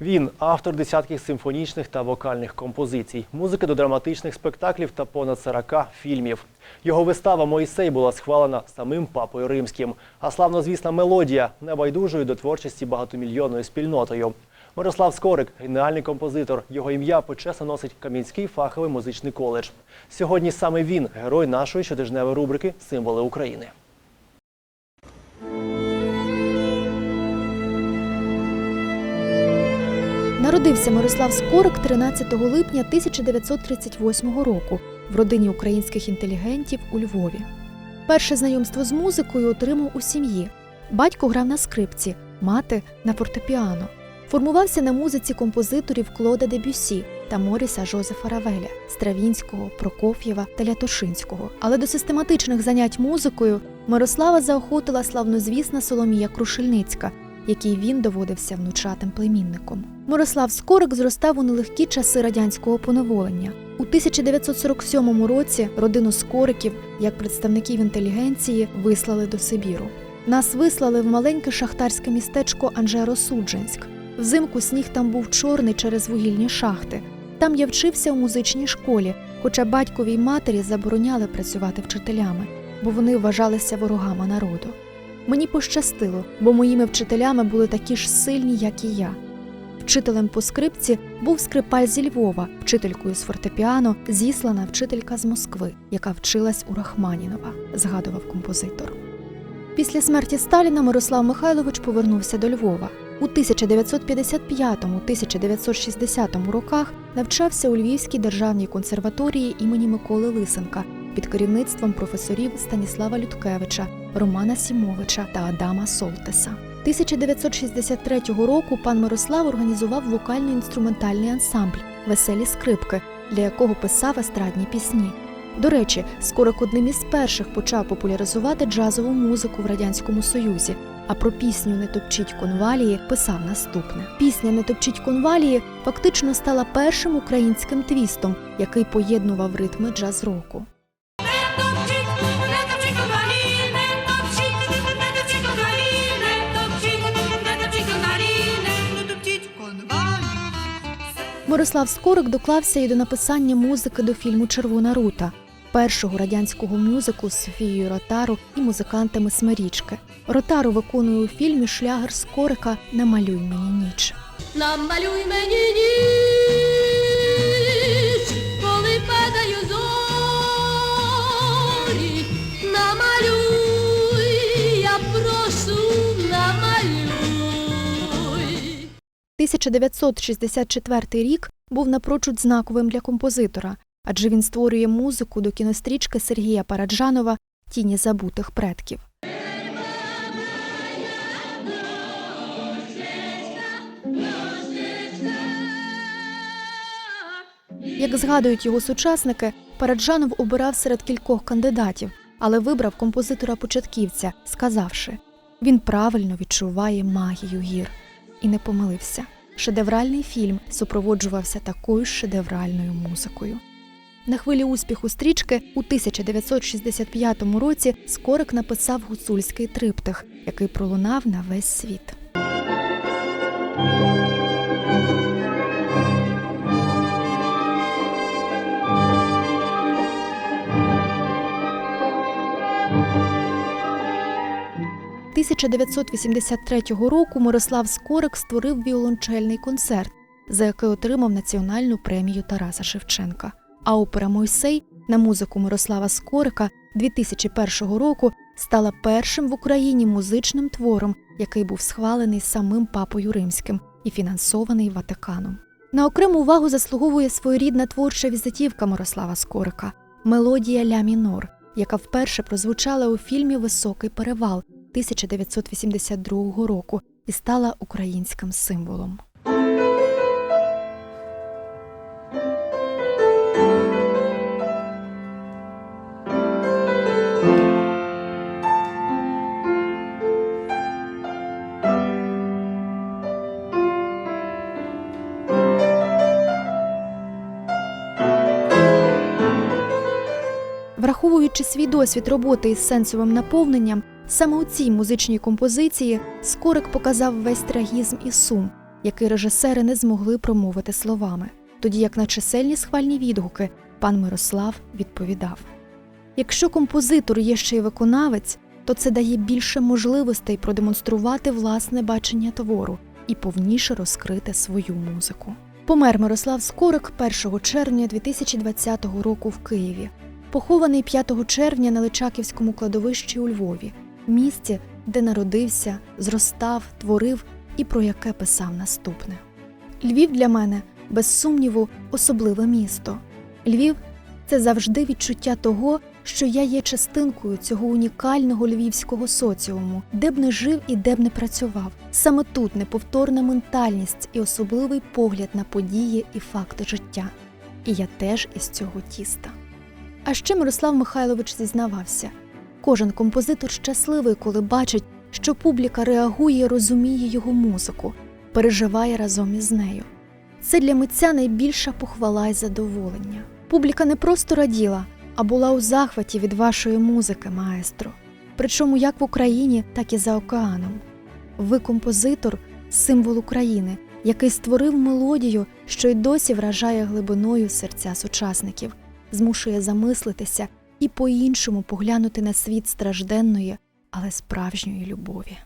Він автор десятків симфонічних та вокальних композицій, музики до драматичних спектаклів та понад 40 фільмів. Його вистава Моїсей була схвалена самим папою римським, а славнозвісна мелодія небайдужою до творчості багатомільйонною спільнотою. Мирослав Скорик геніальний композитор. Його ім'я почесно носить Кам'янський фаховий музичний коледж. Сьогодні саме він герой нашої щотижневої рубрики Символи України. Народився Мирослав Скорик 13 липня 1938 року в родині українських інтелігентів у Львові. Перше знайомство з музикою отримав у сім'ї. Батько грав на скрипці, мати на фортепіано. Формувався на музиці композиторів Клода Дебюсі та Моріса Жозефа Равеля, Стравінського, Прокоф'єва та Лятошинського. Але до систематичних занять музикою Мирослава заохотила славнозвісна Соломія Крушельницька, який він доводився внучатим племінником. Мирослав Скорик зростав у нелегкі часи радянського поневолення. У 1947 році родину Скориків, як представників інтелігенції, вислали до Сибіру. Нас вислали в маленьке шахтарське містечко Анжеро-Судженськ. Взимку сніг там був чорний через вугільні шахти. Там я вчився у музичній школі, хоча батькові й матері забороняли працювати вчителями, бо вони вважалися ворогами народу. Мені пощастило, бо моїми вчителями були такі ж сильні, як і я. Вчителем по скрипці був скрипаль зі Львова, вчителькою з фортепіано зіслана вчителька з Москви, яка вчилась у Рахманінова, згадував композитор. Після смерті Сталіна Мирослав Михайлович повернувся до Львова. У 1955-1960 роках навчався у Львівській державній консерваторії імені Миколи Лисенка під керівництвом професорів Станіслава Людкевича, Романа Сімовича та Адама Солтеса. 1963 року пан Мирослав організував вокально-інструментальний ансамбль Веселі скрипки, для якого писав естрадні пісні. До речі, Скорик одним із перших почав популяризувати джазову музику в радянському союзі. А про пісню Не топчіть конвалії писав наступне: пісня Не топчіть конвалії фактично стала першим українським твістом, який поєднував ритми джаз-року. топчіть, Мирослав Скорик доклався і до написання музики до фільму Червона рута, першого радянського мюзиклу з Софією Ротару і музикантами Смирічки. Ротару виконує у фільмі шлягер Скорика Намалюй мені ніч. Намалюй мені ніч, 1964 рік був напрочуд знаковим для композитора, адже він створює музику до кінострічки Сергія Параджанова Тіні забутих предків. Як згадують його сучасники, Параджанов обирав серед кількох кандидатів, але вибрав композитора-початківця, сказавши: він правильно відчуває магію гір. І не помилився. Шедевральний фільм супроводжувався такою шедевральною музикою. На хвилі успіху стрічки у 1965 році Скорик написав гуцульський триптих, який пролунав на весь світ. – 1983 року Мирослав Скорик створив віолончельний концерт, за який отримав національну премію Тараса Шевченка. А опера Мойсей на музику Мирослава Скорика 2001 року стала першим в Україні музичним твором, який був схвалений самим папою римським і фінансований Ватиканом. На окрему увагу заслуговує своєрідна творча візитівка Мирослава Скорика мелодія ля мінор, яка вперше прозвучала у фільмі Високий перевал 1982 року і стала українським символом. Враховуючи свій досвід роботи із сенсовим наповненням, саме у цій музичній композиції Скорик показав весь трагізм і сум, який режисери не змогли промовити словами, тоді як на чисельні схвальні відгуки пан Мирослав відповідав: якщо композитор є ще й виконавець, то це дає більше можливостей продемонструвати власне бачення твору і повніше розкрити свою музику. Помер Мирослав Скорик 1 червня 2020 року в Києві, похований 5 червня на Личаківському кладовищі у Львові, місті, де народився, зростав, творив і про яке писав наступне. Львів для мене, без сумніву, особливе місто. Львів це завжди відчуття того, що я є частинкою цього унікального львівського соціуму, де б не жив і де б не працював. Саме тут неповторна ментальність і особливий погляд на події і факти життя. І я теж із цього тіста. А ще Мирослав Михайлович зізнавався: кожен композитор щасливий, коли бачить, що публіка реагує розуміє його музику, переживає разом із нею. Це для митця найбільша похвала й задоволення. Публіка не просто раділа, а була у захваті від вашої музики, маестро. Причому як в Україні, так і за океаном. Ви композитор, символ України, який створив мелодію, що й досі вражає глибиною серця сучасників, змушує замислитися і по-іншому поглянути на світ стражденної, але справжньої любові.